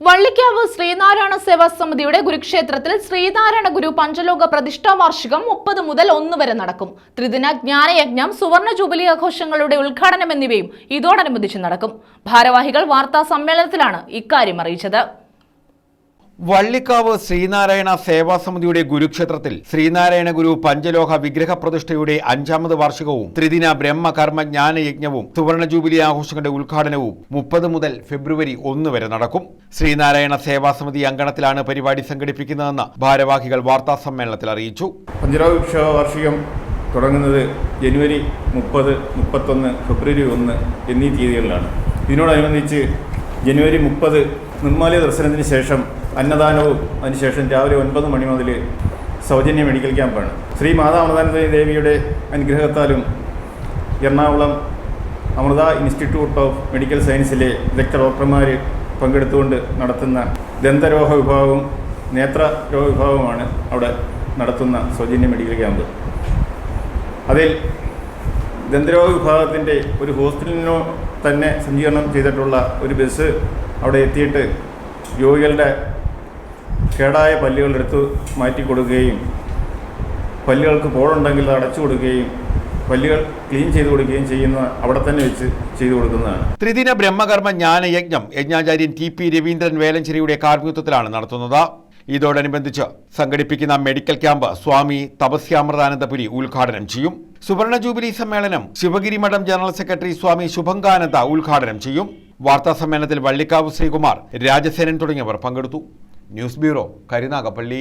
വള്ളിക്കാവ് ശ്രീനാരായണ സേവാ സമിതിയുടെ കുരുക്ഷേത്രത്തിൽ ശ്രീനാരായണ ഗുരു പഞ്ചലോക പ്രതിഷ്ഠാ വാർഷികം മുപ്പത് മുതൽ ഒന്ന് വരെ നടക്കും. ത്രിദിന ജ്ഞാനയജ്ഞം സുവർണ ജൂബിലി ആഘോഷങ്ങളുടെ ഉദ്ഘാടനം എന്നിവയും ഇതോടനുബന്ധിച്ച് നടക്കും. ഭാരവാഹികൾ വാർത്താ സമ്മേളനത്തിലാണ് ഇക്കാര്യം അറിയിച്ചത്. വള്ളിക്കാവ് ശ്രീനാരായണ സേവാ സമിതിയുടെ ഗുരുക്ഷേത്രത്തിൽ ശ്രീനാരായണ ഗുരു പഞ്ചലോഹ വിഗ്രഹ പ്രതിഷ്ഠയുടെ അഞ്ചാമത് വാർഷികവും ത്രിദിന ബ്രഹ്മകർമ്മ ജ്ഞാന ജ്ഞാനയജ്ഞവും സുവർണ ജൂബിലി ആഘോഷങ്ങളുടെ ഉദ്ഘാടനവും മുപ്പത് മുതൽ ഫെബ്രുവരി ഒന്ന് വരെ നടക്കും. ശ്രീനാരായണ സേവാ സമിതി അങ്കണത്തിലാണ് പരിപാടി സംഘടിപ്പിക്കുന്നതെന്ന് ഭാരവാഹികൾ വാർത്താ സമ്മേളനത്തിൽ അറിയിച്ചു. പഞ്ചലോഹ വാർഷികം തുടങ്ങുന്നത് ജനുവരി മുപ്പത് മുപ്പത്തൊന്ന് ഫെബ്രുവരി ഒന്ന് എന്നീ തീയതികളിലാണ്. ഇതിനോടനുബന്ധിച്ച് ജനുവരി മുപ്പത് നിർമ്മാല്യ ദർശനത്തിന് ശേഷം അന്നദാനവും അതിനുശേഷം രാവിലെ ഒൻപത് മണി മുതൽ സൗജന്യ മെഡിക്കൽ ക്യാമ്പാണ് ശ്രീ മാതാ അമൃതാനന്ദ ദേവിയുടെ അനുഗ്രഹത്താലും Ernakulam Amrita institute of medical സയൻസിലെ വിദഗ്ധ ഡോക്ടർമാർ പങ്കെടുത്തുകൊണ്ട് നടത്തുന്ന ദന്തരോഗ വിഭാഗവും നേത്ര രോഗ വിഭാഗവുമാണ് അവിടെ നടത്തുന്ന സൗജന്യ മെഡിക്കൽ ക്യാമ്പ്. അതിൽ ദന്തരോഗ വിഭാഗത്തിന്റെ ഒരു ഹോസ്പിറ്റലിനോ തന്നെ സജ്ജീകരണം ചെയ്തിട്ടുള്ള ഒരു ബസ് അവിടെ എത്തിയിട്ട് രോഗികളുടെ കേടായ പല്ലുകൾ എടുത്ത് മാറ്റി കൊടുക്കുകയും പല്ലുകൾക്ക് പോളുണ്ടെങ്കിൽ അടച്ചു കൊടുക്കുകയും പല്ലുകൾ ക്ലീൻ ചെയ്തു കൊടുക്കുകയും ചെയ്യുന്ന അവിടെ തന്നെ വെച്ച് ചെയ്തു കൊടുക്കുന്നതാണ്. ത്രിദിന ബ്രഹ്മകർമ്മ ജ്ഞാനയജ്ഞം യജ്ഞാചാര്യൻ ടി പി രവീന്ദ്രൻ വേലഞ്ചേരിയുടെ കാർമ്മികത്വത്തിലാണ് നടത്തുന്നത്. ഇതോടനുബന്ധിച്ച് സംഘടിപ്പിക്കുന്ന മെഡിക്കൽ ക്യാമ്പ് സ്വാമി തപസ്യാമൃതാനന്ദപുരി ഉദ്ഘാടനം ചെയ്യും. സുവർണ ജൂബിലി സമ്മേളനം ശിവഗിരി മഠം ജനറൽ സെക്രട്ടറി സ്വാമി ശുഭങ്കാനന്ദ ഉദ്ഘാടനം ചെയ്യും. വാർത്താ സമ്മേളനത്തിൽ വള്ളിക്കാവ് ശ്രീകുമാർ രാജസേനൻ തുടങ്ങിയവർ പങ്കെടുത്തു. News bureau Karunagappally.